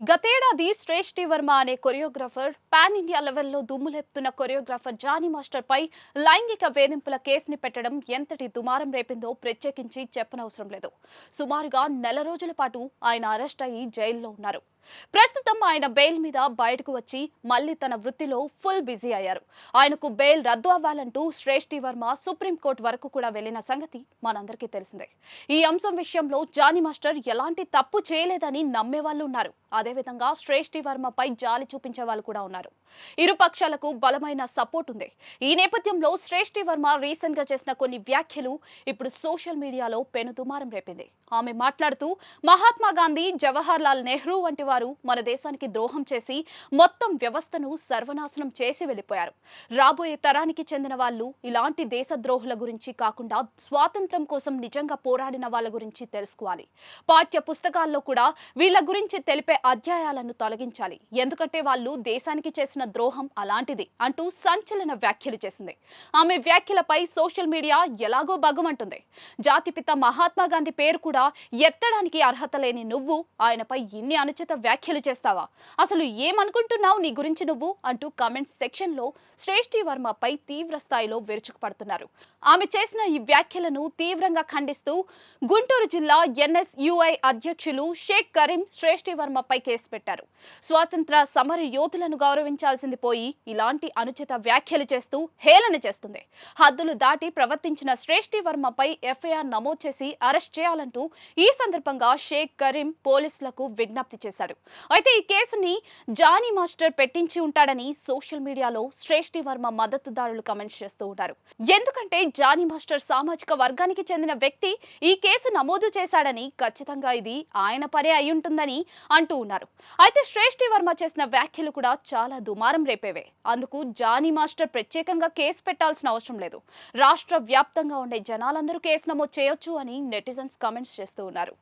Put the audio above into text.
గతేడాది శ్రేష్ఠి వర్మ అనే choreographer pan India లెవెల్లో దుమ్ములెప్తున్న కొరియోగ్రాఫర్ జానీ మాస్టర్ పై లైంగిక వేధింపుల కేసుని పెట్టడం ఎంతటి దుమారం రేపిందో ప్రత్యేకించి చెప్పనవసరం లేదు. సుమారుగా నెల రోజుల పాటు ఆయన అరెస్ట్ అయ్యి జైల్లో ఉన్నారు. ప్రస్తుతం ఆయన బెయిల్ మీద బయటకు వచ్చి మళ్ళీ తన వృత్తిలో ఫుల్ బిజీ అయ్యారు. ఆయనకు బెయిల్ రద్దు అవ్వాలంటూ శ్రేష్ఠి వర్మ సుప్రీంకోర్టు వరకు కూడా వెళ్ళిన సంగతి మనందరికీ తెలిసిందే. ఈ అంశం విషయంలో జానీ మాస్టర్ ఎలాంటి తప్పు చేయలేదని నమ్మే వాళ్ళు ఉన్నారు. అదేవిధంగా శ్రేష్ఠి వర్మపై జాలి చూపించే వాళ్ళు కూడా ఉన్నారు. ఇరు పక్షాలకు బలమైన సపోర్ట్ ఉంది. ఈ నేపథ్యంలో శ్రేష్ఠి వర్మ రీసెంట్గా చేసిన కొన్ని వ్యాఖ్యలు ఇప్పుడు సోషల్ మీడియాలో పెనుదుమారం రేపింది. ఆమె మాట్లాడుతూ మహాత్మా గాంధీ జవహర్ లాల్ నెహ్రూ వంటి వారు మన దేశానికి ద్రోహం చేసి మొత్తం వ్యవస్థను సర్వనాశనం చేసి వెళ్ళిపోయారు. రాబోయే తరానికి చెందిన వాళ్ళు ఇలాంటి దేశద్రోహుల గురించి కాకుండా స్వాతంత్రం కోసం నిజంగా పోరాడిన వాళ్ళ గురించి తెలుసుకోవాలి. పాఠ్య పుస్తకాల్లో కూడా వీళ్ళ గురించి తెలిపే అధ్యాయాలను తొలగించాలి. ఎందుకంటే వాళ్ళు దేశానికి చేసిన ద్రోహం అలాంటిది అంటూ సంచలన వ్యాఖ్యలు చేసింది. ఆమె వ్యాఖ్యలపై సోషల్ మీడియా ఎలాగో భగమంటుంది. జాతిపిత మహాత్మా గాంధీ పేరు కూడా ఎత్తడానికి అర్హత లేని నువ్వు ఆయనపై ఇన్ని అనుచిత వ్యాఖ్యలు చేస్తావా? అసలు ఏమనుకుంటున్నావు నీ గురించి నువ్వు? అంటూ కామెంట్స్ సెక్షన్లో శ్రేష్ఠి వర్మపై తీవ్ర స్థాయిలో విరుచుకుపడుతున్నారు. ఆమె చేసిన ఈ వ్యాఖ్యలను తీవ్రంగా ఖండిస్తూ గుంటూరు జిల్లా ఎన్ఎస్యుఐ అధ్యక్షులు షేక్ కరీం శ్రేష్ఠి వర్మపై కేసు పెట్టారు. స్వాతంత్ర సమర యోధులను గౌరవించాల్సింది పోయి ఇలాంటి అనుచిత వ్యాఖ్యలు చేస్తూ హేళన చేస్తుంది. హద్దులు దాటి ప్రవర్తించిన శ్రేష్ఠి వర్మపై ఎఫ్ఐఆర్ నమోదు చేసి అరెస్ట్ చేయాలంటూ ఈ సందర్భంగా షేక్ కరీం పోలీసులకు విజ్ఞప్తి చేశాడు అయితే ఈ కేసుని జానీ మాస్టర్ పెట్టించి ఉంటాడని సోషల్ మీడియాలో శ్రేష్ఠి వర్మ మద్దతుదారులు కమెంట్స్ చేస్తూ ఉన్నారు. ఎందుకంటే జానీ మాస్టర్ సామాజిక వర్గానికి చెందిన వ్యక్తి ఈ కేసు నమోదు చేశాడని ఖచ్చితంగా ఇది ఆయన పనే అయి ఉంటుందని అంటూ ఉన్నారు. అయితే శ్రేష్ఠి వర్మ చేసిన వ్యాఖ్యలు కూడా చాలా దుమారం రేపేవే. అందుకు జానీ మాస్టర్ ప్రత్యేకంగా కేసు పెట్టాల్సిన అవసరం లేదు. రాష్ట్ర వ్యాప్తంగా ఉండే జనాలందరూ కేసు నమోదు చేయొచ్చు అని నెటిజన్స్ కామెంట్స్ చేస్తూ ఉన్నారు.